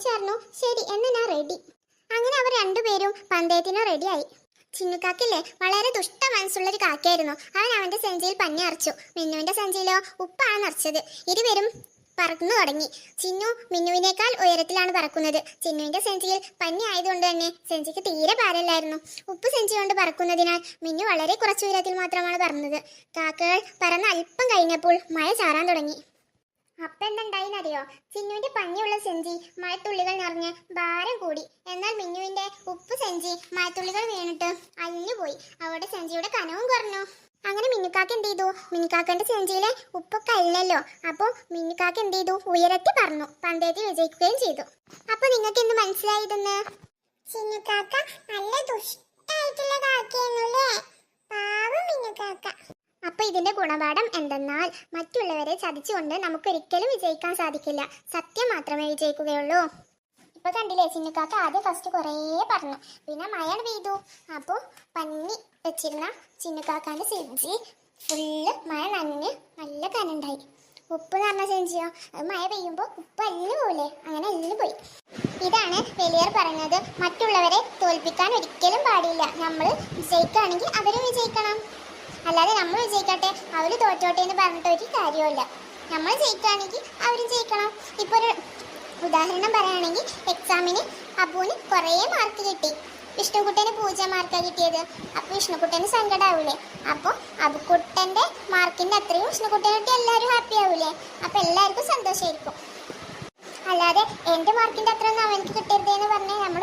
പറഞ്ഞു ശരി എന്ന് ഞാൻ റെഡി അങ്ങനെ അവർ രണ്ടുപേരും പന്തയത്തിന് റെഡിയായി ചിന്നുക്കാക്കില്ലേ വളരെ ദുഷ്ട മനസ്സുള്ളൊരു കാക്കയായിരുന്നു. അവൻ അവന്റെ സഞ്ചിയിൽ പന്നി അറച്ചു മിന്നുവിന്റെ സഞ്ചിയിലോ ഉപ്പാണ് നിറച്ചത് ഇരുവരും പറന്നു തുടങ്ങി. ചിന്നു മിന്നുവിനേക്കാൾ ഉയരത്തിലാണ് പറക്കുന്നത്. ചിന്നുവിന്റെ സെഞ്ചിയിൽ പഞ്ഞി ആയതുകൊണ്ട് തന്നെ സെഞ്ചിക്ക് തീരെ പാരല്ലായിരുന്നു ഉപ്പ് സെഞ്ചി കൊണ്ട് പറക്കുന്നതിനാൽ മിന്നു വളരെ കുറച്ച് ഉയരത്തിൽ മാത്രമാണ് പറന്നത്. കാക്കകൾ പറന്ന് അല്പം കഴിഞ്ഞപ്പോൾ മഴ ചാറാൻ തുടങ്ങി. അപ്പൊ അറിയോ ചിന്നുവിന്റെ പഞ്ഞിയുള്ള സെഞ്ചി മഴത്തുള്ളികൾ നിറഞ്ഞ് ഭാരം കൂടി. എന്നാൽ മിന്നുവിന്റെ ഉപ്പ് സെഞ്ചി മഴത്തുള്ളികൾ വീണിട്ട് അല്ലുപോയി അവളുടെ സെഞ്ചിയുടെ കനവും കുറഞ്ഞു. അങ്ങനെ മിന്നുക്കാക്ക് എന്ത് ചെയ്തു മിന്നുക്കാക്കന്റെ സെഞ്ചിയിലെ ഉപ്പൊക്കെ അല്ലല്ലോ അപ്പൊ മിന്നുക്കാക്ക് എന്ത് ചെയ്തു ഉയരത്തി പറഞ്ഞു പന്തയത്തിൽ വിജയിക്കുകയും ചെയ്തു. അപ്പൊ നിങ്ങൾക്ക് എന്ത് മനസ്സിലായതെന്ന് ചിന്നുക്കാക്ക നല്ല ദുഷ്ടായിട്ടുള്ള മിന്നുക്കാക്ക അപ്പൊ ഇതിന്റെ ഗുണപാഠം എന്തെന്നാൽ മറ്റുള്ളവരെ ചതിച്ചുകൊണ്ട് നമുക്കൊരിക്കലും വിജയിക്കാൻ സാധിക്കില്ല. സത്യം മാത്രമേ വിജയിക്കുകയുള്ളൂ. ഇപ്പൊ കണ്ടില്ലേ ചിന്നുക്കാക്ക ആദ്യം ഫസ്റ്റ് കുറേ പറഞ്ഞു. പിന്നെ മഴ പെയ്തു. അപ്പോൾ പന്നി വെച്ചിരുന്ന ചിന്നുക്കാക്കാന്റെ സെഞ്ചി ഫുള്ള് മഴ നനഞ്ഞ് നല്ല കനുണ്ടായി. ഉപ്പ് എന്ന് പറഞ്ഞ സെഞ്ചിയോ? അത് മഴ പെയ്യുമ്പോൾ ഉപ്പ് എല്ലാം പോലെ അങ്ങനെ എല്ലാം പോയി. ഇതാണ് വലിയർ പറയുന്നത് മറ്റുള്ളവരെ തോൽപ്പിക്കാൻ ഒരിക്കലും പാടില്ല. നമ്മൾ വിജയിക്കുകയാണെങ്കിൽ അവരും വിജയിക്കണം. അല്ലാതെ നമ്മൾ വിജയിക്കട്ടെ അവർ തോറ്റോട്ടെ എന്ന് പറഞ്ഞിട്ട് ഒരു കാര്യമില്ല നമ്മൾ ജയിക്കുകയാണെങ്കിൽ അവരും ജയിക്കണം. ഇപ്പോൾ ഒരു ഉദാഹരണം പറയുകയാണെങ്കിൽ എക്സാമിന് അബുവിന് കുറേ മാർക്ക് കിട്ടി. വിഷ്ണുക്കുട്ടന് പൂജ മാർക്കാണ് കിട്ടിയത്. അപ്പോൾ വിഷ്ണുക്കുട്ടന് സങ്കടമാവില്ലേ അപ്പോൾ അബുക്കുട്ടന്റെ മാർക്കിന്റെ അത്രയും വിഷ്ണുക്കുട്ടനെ കിട്ടി എല്ലാവരും ഹാപ്പി ആവൂലേ? അപ്പോൾ എല്ലാവർക്കും സന്തോഷമായിരിക്കും അല്ലാതെ എന്റെ മാർക്കിന്റെ അത്രയൊന്നും അവനക്ക് കിട്ടരുതേന്ന് പറഞ്ഞാൽ നമ്മൾ